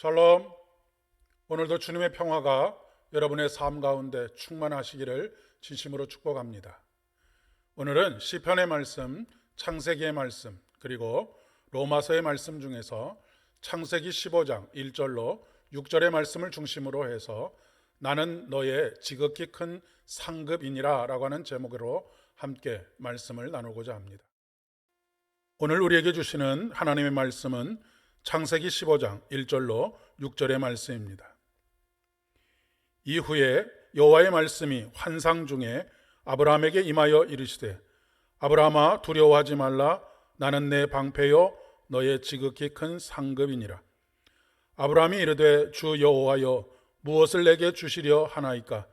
샬롬. 오늘도 주님의 평화가 여러분의 삶 가운데 충만하시기를 진심으로 축복합니다. 오늘은 시편의 말씀, 창세기의 말씀, 그리고 로마서의 말씀 중에서 창세기 15장 1절로 6절의 말씀을 중심으로 해서 나는 너의 지극히 큰 상급이니라 라고 하는 제목으로 함께 말씀을 나누고자 합니다. 오늘 우리에게 주시는 하나님의 말씀은 창세기 15장 1절로 6절의 말씀입니다. 이후에 여호와의 말씀이 환상 중에 아브라함에게 임하여 이르시되 아브라함아 두려워하지 말라. 나는 내 방패요 너의 지극히 큰 상급이니라. 아브라함이 이르되 주 여호와여 무엇을 내게 주시려 하나이까?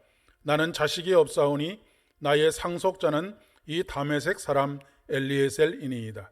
나는 자식이 없사오니 나의 상속자는 이 다메색 사람 엘리에셀이니이다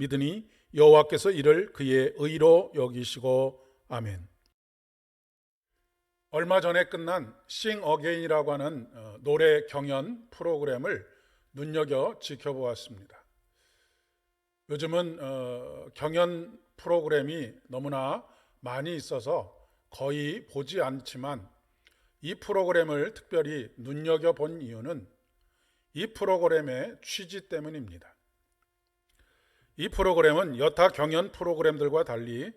믿으니 여호와께서 이를 그의 의로 여기시고 아멘. 얼마 전에 끝난 싱 어게인이라고 하는 어, 노래 경연 프로그램을 눈여겨 지켜보았습니다. 요즘은 어, 경연 프로그램이 너무나 많이 있어서 거의 보지 않지만 이 프로그램을 특별히 눈여겨 본 이유는 이 프로그램의 취지 때문입니다. 이 프로그램은 여타 경연 프로그램들과 달리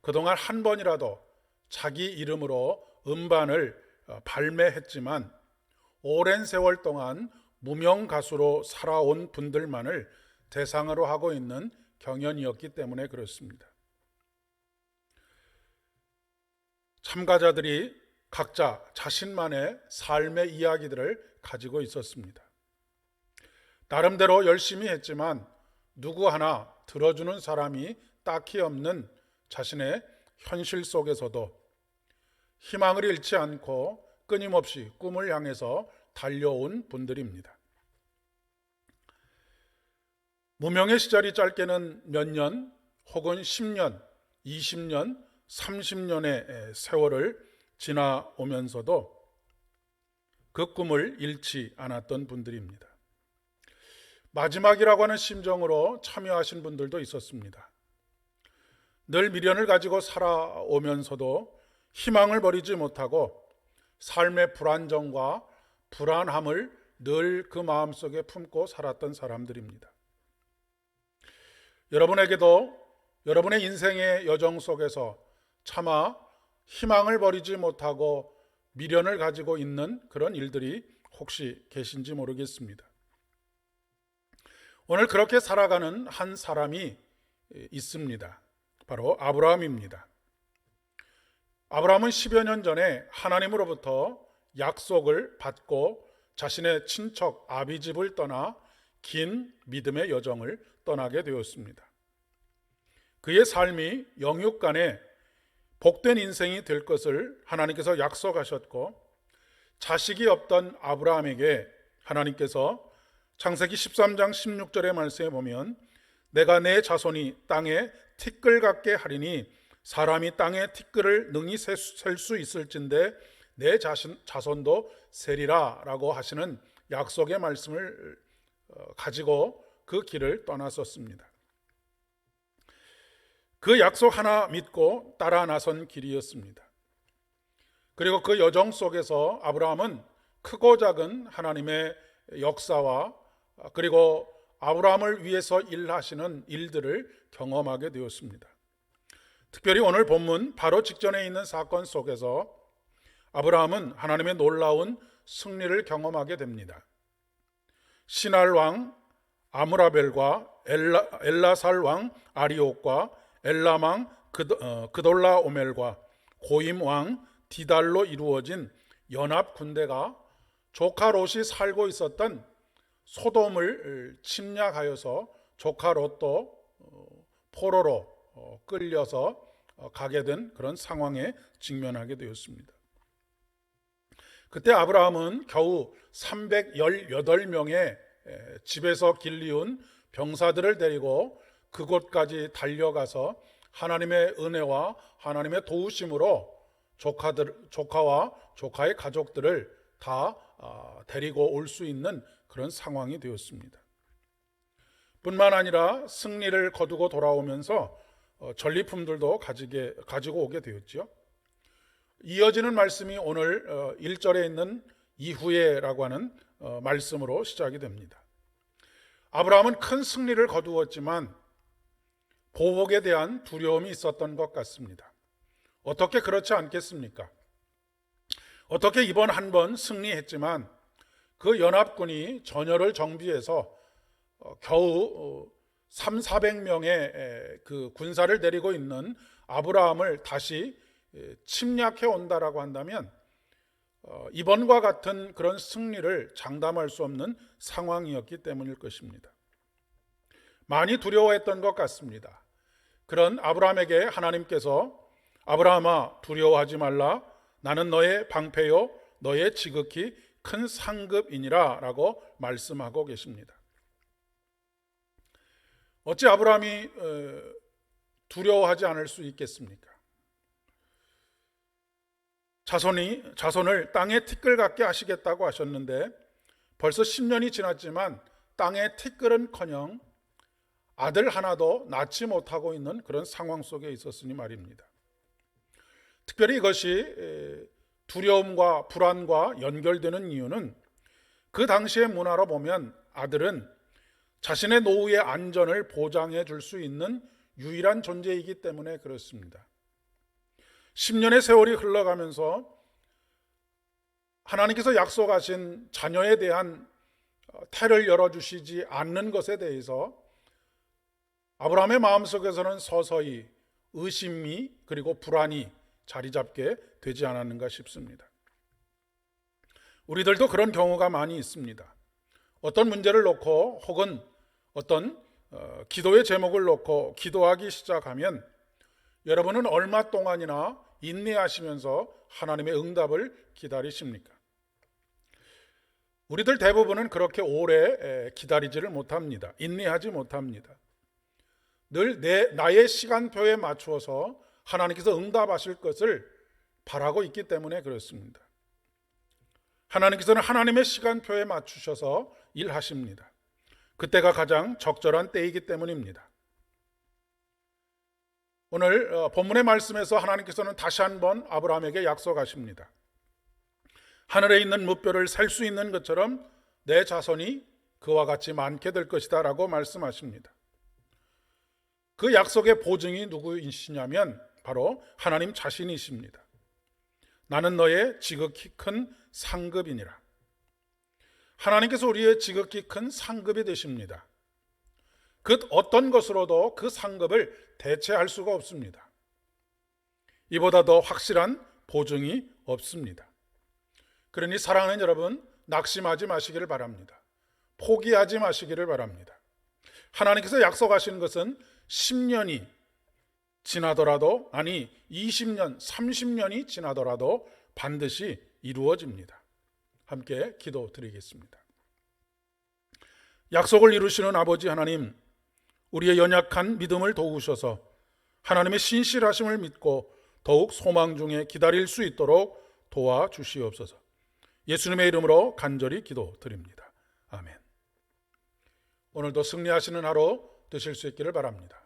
그동안 한 번이라도 자기 이름으로 음반을 어, 발매했지만 오랜 세월 동안 무명 가수로 살아온 분들만을 대상으로 하고 있는 경연이었기 때문에 그렇습니다. 참가자들이 각자 자신만의 삶의 이야기들을 가지고 있었습니다. 나름대로 열심히 했지만 누구 하나 들어주는 사람이 딱히 없는 자신의 현실 속에서도 희망을 잃지 않고 끊임없이 꿈을 향해서 달려온 분들입니다. 무명의 시절이 짧게는 몇 년 혹은 10년, 20년, 30년의 세월을 지나오면서도 그 꿈을 잃지 않았던 분들입니다. 마지막이라고 하는 심정으로 참여하신 분들도 있었습니다. 늘 미련을 가지고 살아오면서도 희망을 버리지 못하고 삶의 불안정과 불안함을 늘 그 마음속에 품고 살았던 사람들입니다. 여러분에게도 여러분의 인생의 여정 속에서 차마 희망을 버리지 못하고 미련을 가지고 있는 그런 일들이 혹시 계신지 모르겠습니다. 오늘 그렇게 살아가는 한 사람이 있습니다. 바로 아브라함입니다. 아브라함은 10여 년 전에 하나님으로부터 약속을 받고 자신의 친척 아비집을 떠나 긴 믿음의 여정을 떠나게 되었습니다. 그의 삶이 영육간에 복된 인생이 될 것을 하나님께서 약속하셨고 자식이 없던 아브라함에게 하나님께서 창세기 13장 16절의 말씀에 보면 내가 내 자손이 땅에 티끌 같게 하리니 사람이 땅에 티끌을 능히 셀 수 있을진데 내 자신, 자손도 세리라라고 하시는 약속의 말씀을 어, 가지고 그 길을 떠났었습니다. 그 약속 하나 믿고 따라 나선 길이었습니다. 그리고 그 여정 속에서 아브라함은 크고 작은 하나님의 역사와 아, 그리고 아브라함을 위해서 일하시는 일들을 경험하게 되었습니다. 특별히 오늘 본문 바로 직전에 있는 사건 속에서 아브라함은 하나님의 놀라운 승리를 경험하게 됩니다. 신할 왕 아므라벨과 엘라, 엘라살 왕 아리옥과 엘라망 어, 그돌라 오멜과 고임 왕 디달로 이루어진 연합 군대가 조카 롯이 살고 있었던 소돔을 침략하여서 조카 롯도 어, 포로로 어, 끌려서 어, 가게 된 그런 상황에 직면하게 되었습니다. 그때 아브라함은 겨우 318명의 집에서 길리운 병사들을 데리고 그곳까지 달려가서 하나님의 은혜와 하나님의 도우심으로 조카들, 조카와 조카의 가족들을 다 아, 데리고 올 수 있는 그런 상황이 되었습니다. 뿐만 아니라 승리를 거두고 돌아오면서 어, 전리품들도 가지게, 가지고 오게 되었죠. 이어지는 말씀이 오늘 1절에 있는 이후에라고 하는 어, 말씀으로 시작이 됩니다. 아브라함은 큰 승리를 거두었지만 보복에 대한 두려움이 있었던 것 같습니다. 어떻게 그렇지 않겠습니까? 어떻게 이번 한 번 승리했지만 그 연합군이 전열을 정비해서 어, 겨우 3, 400명의 그 군사를 데리고 있는 아브라함을 다시 침략해 온다라고 한다면 어, 이번과 같은 그런 승리를 장담할 수 없는 상황이었기 때문일 것입니다. 많이 두려워했던 것 같습니다. 그런 아브라함에게 하나님께서 아브라함아 두려워하지 말라 나는 너의 방패요 너의 지극히 큰 상급이니라라고 말씀하고 계십니다. 어찌 아브라함이 어, 두려워하지 않을 수 있겠습니까? 자손이 자손을 땅에 티끌 같게 하시겠다고 하셨는데 벌써 10년이 지났지만 땅에 티끌은커녕 아들 하나도 낳지 못하고 있는 그런 상황 속에 있었으니 말입니다. 특별히 이것이 두려움과 불안과 연결되는 이유는 그 당시의 문화로 보면 아들은 자신의 노후의 안전을 보장해 줄 수 있는 유일한 존재이기 때문에 그렇습니다. 10년의 세월이 흘러가면서 하나님께서 약속하신 자녀에 대한 태를 열어주시지 않는 것에 대해서 아브라함의 마음속에서는 서서히 의심이 그리고 불안이 자리 잡게 되지 않았는가 싶습니다. 우리들도 그런 경우가 많이 있습니다. 어떤 문제를 놓고 혹은 어떤 어, 기도의 제목을 놓고 기도하기 시작하면 여러분은 얼마 동안이나 인내하시면서 하나님의 응답을 기다리십니까? 우리들 대부분은 그렇게 오래 기다리지를 못합니다. 인내하지 못합니다. 늘 내, 나의 시간표에 맞추어서 하나님께서 응답하실 것을 바라고 있기 때문에 그렇습니다. 하나님께서는 하나님의 시간표에 맞추셔서 일하십니다. 그때가 가장 적절한 때이기 때문입니다. 오늘 어, 본문의 말씀에서 하나님께서는 다시 한번 아브라함에게 약속하십니다. 하늘에 있는 무뼈를 살수 있는 것처럼 내 자손이 그와 같이 많게 될 것이다 라고 말씀하십니다. 그 약속의 보증이 누구이시냐면 바로 하나님 자신이십니다. 나는 너의 지극히 큰 상급이니라. 하나님께서 우리의 지극히 큰 상급이 되십니다. 그 어떤 것으로도 그 상급을 대체할 수가 없습니다. 이보다 더 확실한 보증이 없습니다. 그러니 사랑하는 여러분, 낙심하지 마시기를 바랍니다. 포기하지 마시기를 바랍니다. 하나님께서 약속하신 것은 10년이 지나더라도, 아니, 20년, 30년이 지나더라도 반드시 이루어집니다. 함께 기도 드리겠습니다. 약속을 이루시는 아버지 하나님, 우리의 연약한 믿음을 도우셔서 하나님의 신실하심을 믿고 더욱 소망 중에 기다릴 수 있도록 도와주시옵소서. 예수님의 이름으로 간절히 기도드립니다. 아멘. 오늘도 승리하시는 하루 되실 수 있기를 바랍니다.